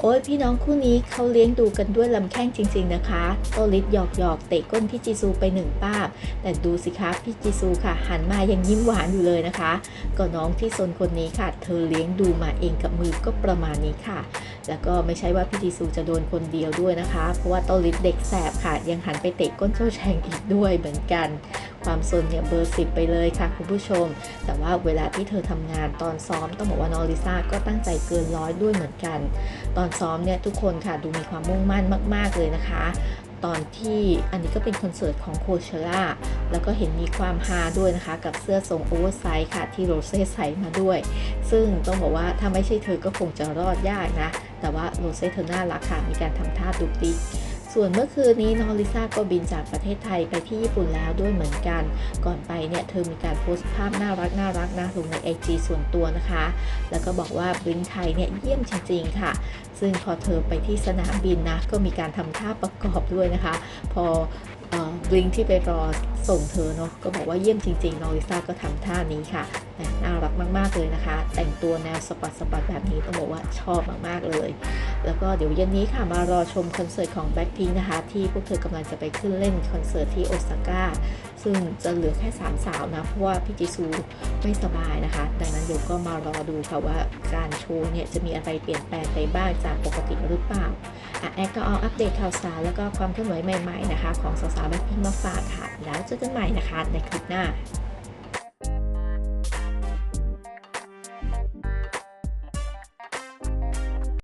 โอ้ยพี่น้องคู่นี้เขาเลี้ยงดูกันด้วยลำแข้งจริง ๆนะคะ โตลิดหยอกหยอกเตะก้นพี่จีซูไปหนึ่งป้าบ แต่ดูสิคะพี่จีซูค่ะ หันมายังยิ้มหวานอยู่เลยนะคะ ก็น้องที่ซนคนนี้ค่ะ เธอเลี้ยงดูมาเองกับมือก็ประมาณนี้ค่ะ แล้วก็ไม่ใช่ว่าพี่จีซูจะโดนคนเดียวด้วยนะคะ เพราะว่าโตลิดเด็กแสบค่ะ ยังหันไปเตะก้นเจ้าแชงอีกด้วยเหมือนกัน ความซนเนี่ยเบอร์สิบไปเลยค่ะคุณผู้ชม แต่ว่าเวลาที่เธอทำงานตอนซ้อมต้องบอกว่าน้องลิซ่าก็ตั้งใจเกินร้อยด้วยเหมือนกัน ตอนซ้อมเนี่ยทุกคนค่ะดูมีความมุ่งมั่นมาก ๆเลยนะคะตอนที่อันนี้ก็เป็นคอนเสิร์ตของโคเชล่าแล้วก็เห็นมีความฮาด้วยนะคะ กับเสื้อทรงโอเวอร์ไซส์ค่ะ ที่โรเซ่ใส่มาด้วย ซึ่งต้องบอกว่าถ้าไม่ใช่เธอก็คงจะรอดยากนะ แต่ว่าโรเซ่เธอน่ารักค่ะ มีการทำท่าดุกดิก ส่วนเมื่อคืนนี้น้องลิซ่าก็บินจากประเทศไทยไปที่ญี่ปุ่นแล้วด้วยเหมือนกัน ก่อนไปเนี่ยเธอมีการโพสต์ภาพน่ารักน่ารักนะลงใน IG ส่วนตัวนะคะ แล้วก็บอกว่าบินไทยเนี่ยเยี่ยมจริงๆค่ะ ซึ่งพอเธอไปที่สนามบินนะก็มีการทำท่าประกอบด้วยนะคะ พอ บลิงที่ไปรอส่งเธอเนาะก็บอกว่าเยี่ยมจริงๆน้องลิซ่าก็ทำท่านี้ค่ะน่ารักมากๆเลยนะคะ แต่งตัวแนวสปอร์ตสปอร์ตแบบนี้ต้องบอกว่าชอบมากๆเลย แล้วก็เดี๋ยวเย็นนี้ค่ะมารอชมคอนเสิร์ตของ Blackpink นะคะ ที่พวกเธอกำลังจะไปขึ้นเล่นคอนเสิร์ตที่โอซาก้าซึ่งจะเหลือแค่ 3 สาวนะ เพราะว่าพี่จิซูไม่สบายนะคะ ดังนั้นเดี๋ยวก็มารอดูค่ะว่าการโชว์เนี่ยจะมีอะไรเปลี่ยนแปลงไปบ้างจากปกติหรือเปล่า แอดก็เอาอัปเดตข่าวสารแล้วก็ความเคลื่อนไหวใหม่ๆนะคะ ของสาวๆแบ็คพิงมาฝากค่ะ แล้วเจอกันใหม่นะคะในคลิปหน้า